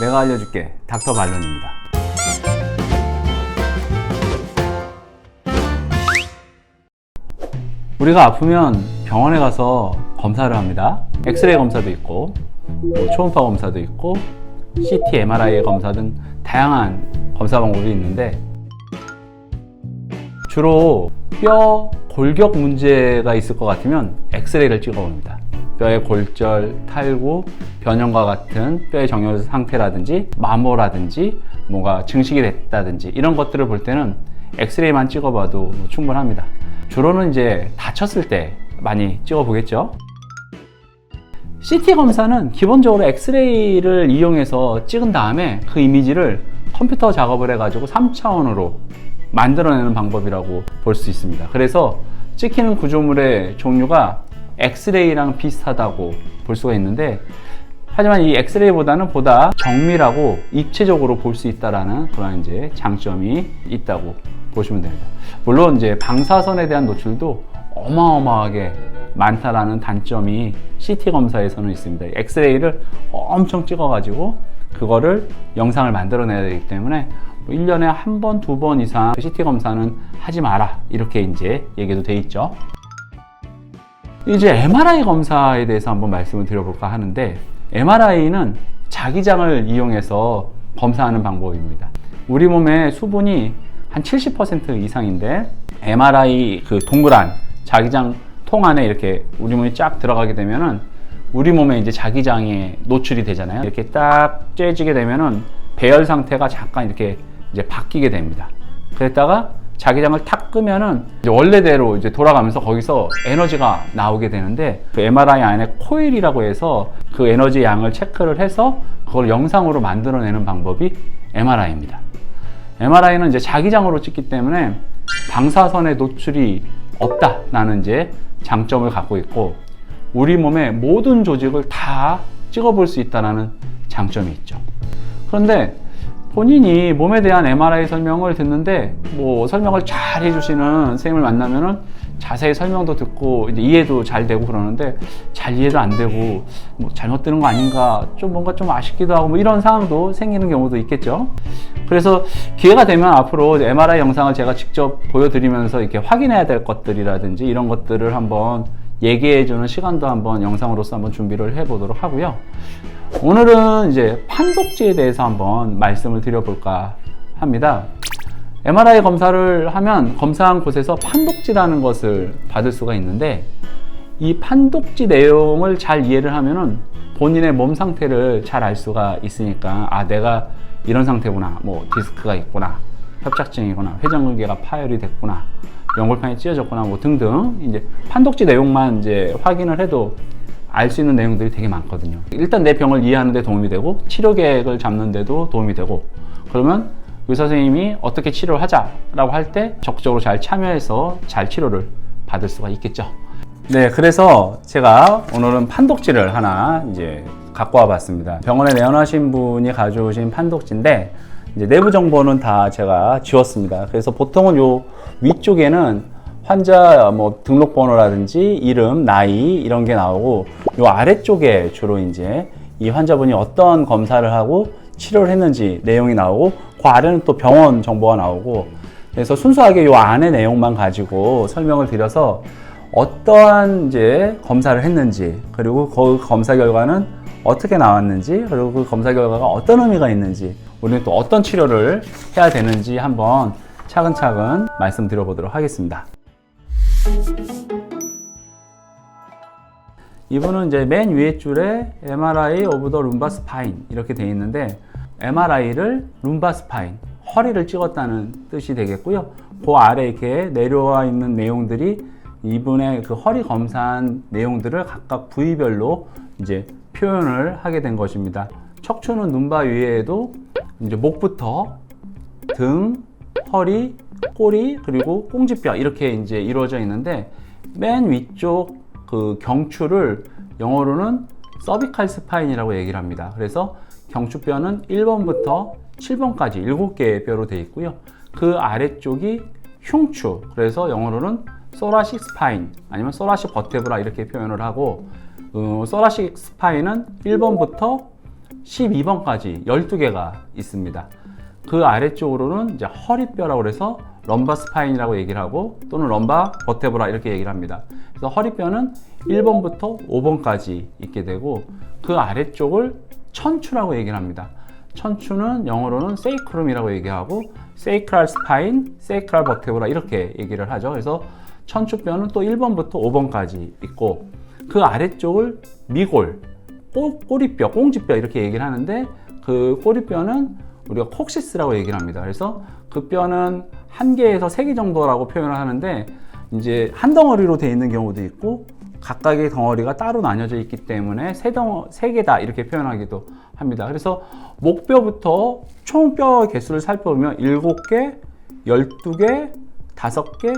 내가 알려줄게. 닥터 발론입니다. 우리가 아프면 병원에 가서 검사를 합니다. 엑스레이 검사도 있고, 뭐 초음파 검사도 있고, CT, MRI 검사 등 다양한 검사 방법이 있는데, 주로 뼈 골격 문제가 있을 것 같으면 엑스레이를 찍어 봅니다. 뼈의 골절, 탈구, 변형과 같은 뼈의 정렬 상태라든지 마모라든지 뭔가 증식이 됐다든지 이런 것들을 볼 때는 엑스레이만 찍어봐도 뭐 충분합니다. 주로는 이제 다쳤을 때 많이 찍어보겠죠. CT 검사는 기본적으로 엑스레이를 이용해서 찍은 다음에 그 이미지를 컴퓨터 작업을 해가지고 3차원으로 만들어내는 방법이라고 볼 수 있습니다. 그래서 찍히는 구조물의 종류가 엑스레이랑 비슷하다고 볼 수가 있는데 하지만 이 엑스레이보다는 보다 정밀하고 입체적으로 볼 수 있다라는 그런 이제 장점이 있다고 보시면 됩니다. 물론 이제 방사선에 대한 노출도 어마어마하게 많다라는 단점이 CT 검사에서는 있습니다. 엑스레이를 엄청 찍어가지고 그거를 영상을 만들어내야 되기 때문에 뭐 1년에 한 번, 두 번 이상 CT 검사는 하지 마라. 이렇게 이제 얘기도 돼 있죠. 이제 MRI 검사에 대해서 한번 말씀을 드려볼까 하는데 MRI는 자기장을 이용해서 검사하는 방법입니다. 우리 몸의 수분이 한 70% 이상인데 MRI 그 동그란 자기장 통 안에 이렇게 우리 몸이 쫙 들어가게 되면은 우리 몸에 이제 자기장에 노출이 되잖아요. 이렇게 딱 쬐지게 되면은 배열 상태가 잠깐 이렇게 이제 바뀌게 됩니다. 그랬다가 자기장을 탁 끄면은 이제 원래대로 이제 돌아가면서 거기서 에너지가 나오게 되는데 그 MRI 안에 코일이라고 해서 그 에너지 양을 체크를 해서 그걸 영상으로 만들어내는 방법이 MRI입니다. MRI는 이제 자기장으로 찍기 때문에 방사선의 노출이 없다라는 이제 장점을 갖고 있고 우리 몸의 모든 조직을 다 찍어볼 수 있다는 장점이 있죠. 그런데 본인이 몸에 대한 MRI 설명을 듣는데 뭐 설명을 잘 해주시는 선생님을 만나면은 자세히 설명도 듣고 이제 이해도 잘 되고 그러는데 잘 이해도 안 되고 뭐 잘못 되는 거 아닌가 좀 뭔가 좀 아쉽기도 하고 뭐 이런 상황도 생기는 경우도 있겠죠. 그래서 기회가 되면 앞으로 MRI 영상을 제가 직접 보여드리면서 이렇게 확인해야 될 것들이라든지 이런 것들을 한번 얘기해주는 시간도 한번 영상으로서 한번 준비를 해보도록 하고요. 오늘은 이제 판독지에 대해서 한번 말씀을 드려볼까 합니다. MRI 검사를 하면 검사한 곳에서 판독지라는 것을 받을 수가 있는데 이 판독지 내용을 잘 이해를 하면은 본인의 몸 상태를 잘 알 수가 있으니까 아 내가 이런 상태구나 뭐 디스크가 있구나 협착증이구나 회전근개가 파열이 됐구나 연골판이 찢어졌거나 뭐 등등 이제 판독지 내용만 이제 확인을 해도 알 수 있는 내용들이 되게 많거든요. 일단 내 병을 이해하는 데 도움이 되고 치료 계획을 잡는 데도 도움이 되고 그러면 의사 선생님이 어떻게 치료를 하자라고 할 때 적극적으로 잘 참여해서 잘 치료를 받을 수가 있겠죠. 네, 그래서 제가 오늘은 판독지를 하나 이제 갖고 와봤습니다. 병원에 내원하신 분이 가져오신 판독지인데 이제 내부 정보는 다 제가 지웠습니다. 그래서 보통은 요 위쪽에는 환자 뭐 등록번호라든지 이름, 나이 이런 게 나오고 요 아래쪽에 주로 이제 이 환자분이 어떤 검사를 하고 치료를 했는지 내용이 나오고 그 아래는 또 병원 정보가 나오고 그래서 순수하게 요 안에 내용만 가지고 설명을 드려서 어떠한 이제 검사를 했는지 그리고 그 검사 결과는 어떻게 나왔는지 그리고 그 검사 결과가 어떤 의미가 있는지 우리는 또 어떤 치료를 해야 되는지 한번 차근차근 말씀드려 보도록 하겠습니다. 이분은 이제 맨 위에 줄에 MRI 오브 더 룸바 스파인 이렇게 되어 있는데 MRI를 룸바 스파인 허리를 찍었다는 뜻이 되겠고요. 그 아래 이렇게 내려와 있는 내용들이 이분의 그 허리 검사한 내용들을 각각 부위별로 이제 표현을 하게 된 것입니다. 척추는 눈바 위에도 이제 목부터 등, 허리, 꼬리 그리고 꽁지뼈 이렇게 이제 이루어져 있는데 맨 위쪽 그 경추를 영어로는 서비칼 스파인이라고 얘기를 합니다. 그래서 경추뼈는 1번부터 7번까지 7개의 뼈로 되어 있고요. 그 아래쪽이 흉추, 그래서 영어로는 소라식 스파인 아니면 소라식 버테브라 이렇게 표현을 하고 어, 소라식 스파인은 1번부터 12번까지 12개가 있습니다. 그 아래쪽으로는 이제 허리뼈라고 그래서 럼바 스파인이라고 얘기를 하고 또는 럼바 버테브라 이렇게 얘기를 합니다. 그래서 허리뼈는 1번부터 5번까지 있게 되고 그 아래쪽을 천추라고 얘기를 합니다. 천추는 영어로는 세이크룸이라고 얘기하고 세이크랄 스파인, 세이크랄 버테브라 이렇게 얘기를 하죠. 그래서 천추뼈는 또 1번부터 5번까지 있고 그 아래쪽을 미골, 꼬, 꼬리뼈, 꽁지뼈 이렇게 얘기를 하는데 그 꼬리뼈는 우리가 콕시스라고 얘기를 합니다. 그래서 그 뼈는 한 개에서 세 개 정도라고 표현을 하는데 이제 한 덩어리로 되어 있는 경우도 있고 각각의 덩어리가 따로 나뉘어져 있기 때문에 세 덩어 세 개다 이렇게 표현하기도 합니다. 그래서 목뼈부터 총 뼈 개수를 살펴보면 일곱 개, 열두 개, 다섯 개,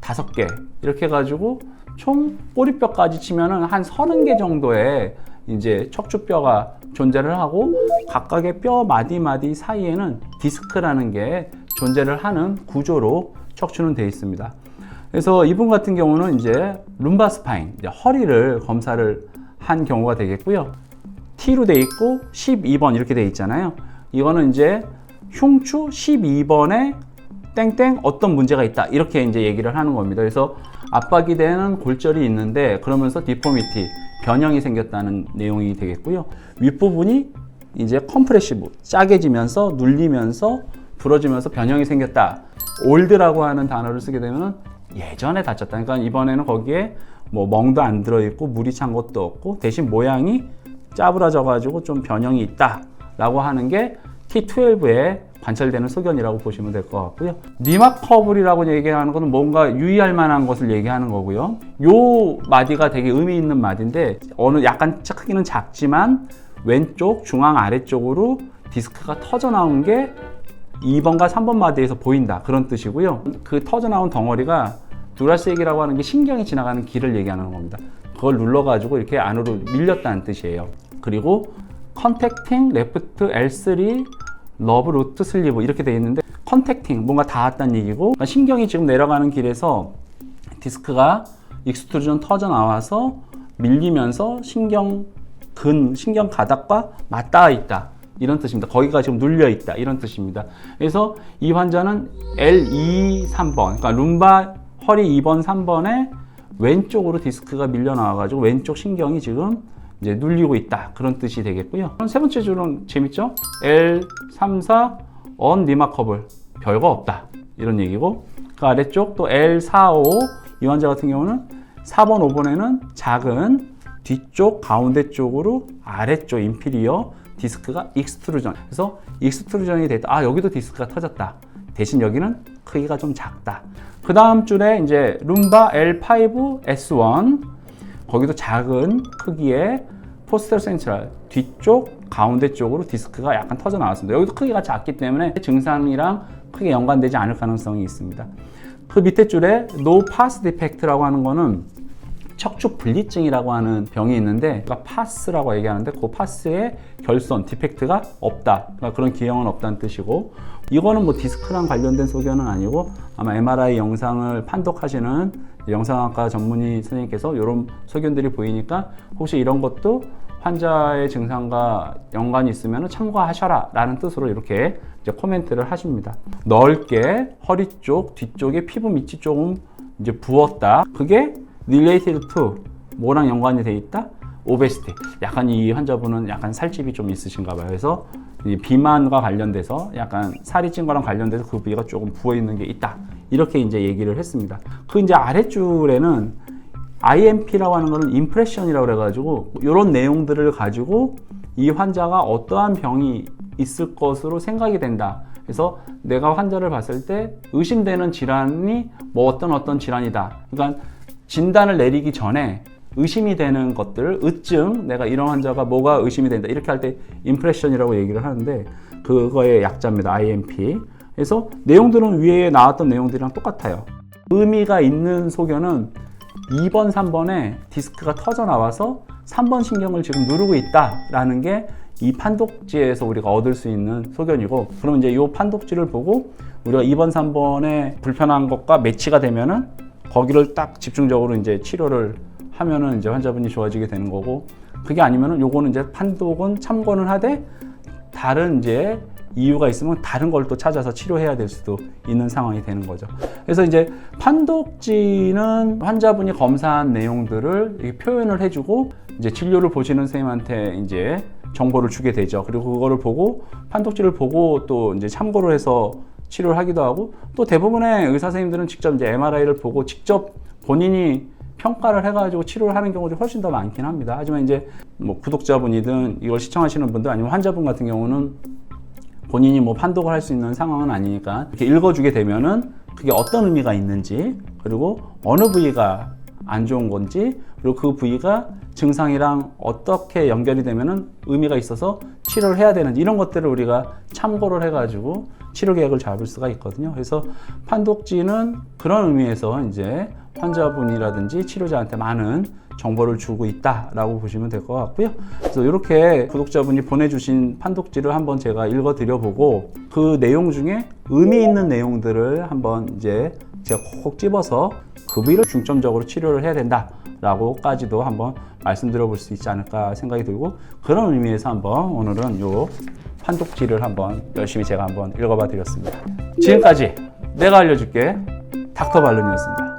다섯 개 이렇게 해가지고 총 꼬리뼈까지 치면은 한 서른 개 정도의 이제 척추뼈가 존재를 하고 각각의 뼈 마디마디 사이에는 디스크라는 게 존재를 하는 구조로 척추는 되어 있습니다. 그래서 이분 같은 경우는 이제 룸바 스파인, 이제 허리를 검사를 한 경우가 되겠고요. T로 돼 있고 12번 이렇게 돼 있잖아요. 이거는 이제 흉추 12번에 땡땡 어떤 문제가 있다 이렇게 이제 얘기를 하는 겁니다. 그래서 압박이 되는 골절이 있는데 그러면서 디포미티 변형이 생겼다는 내용이 되겠고요. 윗부분이 이제 컴프레시브 짜게지면서 눌리면서 부러지면서 변형이 생겼다. 올드라고 하는 단어를 쓰게 되면 예전에 다쳤다. 그러니까 이번에는 거기에 뭐 멍도 안 들어 있고 물이 찬 것도 없고 대신 모양이 짜부라져 가지고 좀 변형이 있다 라고 하는 게 T12에 관찰되는 소견이라고 보시면 될 것 같고요. 니막 커블이라고 얘기하는 것은 뭔가 유의할 만한 것을 얘기하는 거고요. 요 마디가 되게 의미 있는 마디인데 어느 약간 크기는 작지만 왼쪽 중앙 아래쪽으로 디스크가 터져 나온 게 2번과 3번 마디에서 보인다 그런 뜻이고요. 그 터져 나온 덩어리가 두라스액이라고 하는 게 신경이 지나가는 길을 얘기하는 겁니다. 그걸 눌러가지고 이렇게 안으로 밀렸다는 뜻이에요. 그리고 컨택팅 레프트 L3 러브 루트 슬리브 이렇게 돼 있는데 컨택팅 뭔가 닿았다는 얘기고 그러니까 신경이 지금 내려가는 길에서 디스크가 익스트루전 터져 나와서 밀리면서 신경 근 신경 가닥과 맞닿아 있다 이런 뜻입니다. 거기가 지금 눌려 있다 이런 뜻입니다. 그래서 이 환자는 L2, 3번 그러니까 룸바 허리 2번, 3번에 왼쪽으로 디스크가 밀려 나와가지고 왼쪽 신경이 지금 이제 눌리고 있다. 그런 뜻이 되겠고요. 세 번째 줄은 재밌죠? L 3 4 on remarkable 별거 없다. 이런 얘기고 그 아래쪽 또 L 4 5 이 환자 같은 경우는 4번 5번에는 작은 뒤쪽 가운데 쪽으로 아래쪽 인피리어 디스크가 익스트루전. 그래서 익스트루전이 됐다. 아 여기도 디스크가 터졌다. 대신 여기는 크기가 좀 작다. 그 다음 줄에 이제 룸바 L5 S1 거기도 작은 크기의 포스터 센트럴 뒤쪽 가운데 쪽으로 디스크가 약간 터져 나왔습니다. 여기도 크기가 작기 때문에 증상이랑 크게 연관되지 않을 가능성이 있습니다. 그 밑에 줄에 no pass defect라고 하는 거는 척추 분리증이라고 하는 병이 있는데 그러니까 파스라고 얘기하는데 그 파스에 결손, 디펙트가 없다. 그러니까 그런 기형은 없다는 뜻이고 이거는 뭐 디스크랑 관련된 소견은 아니고 아마 MRI 영상을 판독하시는 영상학과 전문의 선생님께서 이런 소견들이 보이니까 혹시 이런 것도 환자의 증상과 연관이 있으면 참고하셔라 라는 뜻으로 이렇게 이제 코멘트를 하십니다. 넓게 허리 쪽, 뒤쪽에 피부 밑이 조금 이제 부었다. 그게 to 뭐랑 연관이 돼 있다? 오베시티. 약간 이 환자분은 약간 살집이 좀 있으신가 봐요. 그래서 이 비만과 관련돼서 약간 살이 찐 거랑 관련돼서 그 부위가 조금 부어 있는 게 있다. 이렇게 이제 얘기를 했습니다. 그 이제 아래줄에는 IMP라고 하는 거는 임프레션이라고 그래가지고 이런 내용들을 가지고 이 환자가 어떠한 병이 있을 것으로 생각이 된다. 그래서 내가 환자를 봤을 때 의심되는 질환이 뭐 어떤 어떤 질환이다. 그러니까 진단을 내리기 전에 의심이 되는 것들, 의증, 내가 이런 환자가 뭐가 의심이 된다. 이렇게 할 때 임프레션이라고 얘기를 하는데 그거의 약자입니다. IMP. 그래서 내용들은 위에 나왔던 내용들이랑 똑같아요. 의미가 있는 소견은 2번, 3번에 디스크가 터져 나와서 3번 신경을 지금 누르고 있다라는 게 이 판독지에서 우리가 얻을 수 있는 소견이고 그러면 이제 이 판독지를 보고 우리가 2번, 3번에 불편한 것과 매치가 되면은 거기를 딱 집중적으로 이제 치료를 하면은 이제 환자분이 좋아지게 되는 거고 그게 아니면은 요거는 이제 판독은 참고는 하되 다른 이제 이유가 있으면 다른 걸 또 찾아서 치료해야 될 수도 있는 상황이 되는 거죠. 그래서 이제 판독지는 환자분이 검사한 내용들을 표현을 해주고 이제 진료를 보시는 선생님한테 이제 정보를 주게 되죠. 그리고 그거를 보고 판독지를 보고 또 이제 참고를 해서 치료를 하기도 하고 또 대부분의 의사 선생님들은 직접 이제 MRI를 보고 직접 본인이 평가를 해가지고 치료를 하는 경우도 훨씬 더 많긴 합니다. 하지만 이제 뭐 구독자분이든 이걸 시청하시는 분들 아니면 환자분 같은 경우는 본인이 뭐 판독을 할 수 있는 상황은 아니니까 이렇게 읽어주게 되면은 그게 어떤 의미가 있는지 그리고 어느 부위가 안 좋은 건지 그리고 그 부위가 증상이랑 어떻게 연결이 되면은 의미가 있어서 치료를 해야 되는지 이런 것들을 우리가 참고를 해가지고 치료 계획을 잡을 수가 있거든요. 그래서 판독지는 그런 의미에서 이제 환자분이라든지 치료자한테 많은 정보를 주고 있다라고 보시면 될 것 같고요. 그래서 이렇게 구독자분이 보내주신 판독지를 한번 제가 읽어드려보고 그 내용 중에 의미 있는 내용들을 한번 이제 제가 콕콕 집어서 그 부위를 중점적으로 치료를 해야 된다라고까지도 한번 말씀드려 볼 수 있지 않을까 생각이 들고 그런 의미에서 한번 오늘은 요 판독지를 한번 열심히 제가 한번 읽어봐 드렸습니다. 지금까지 내가 알려줄게 닥터 발론이었습니다.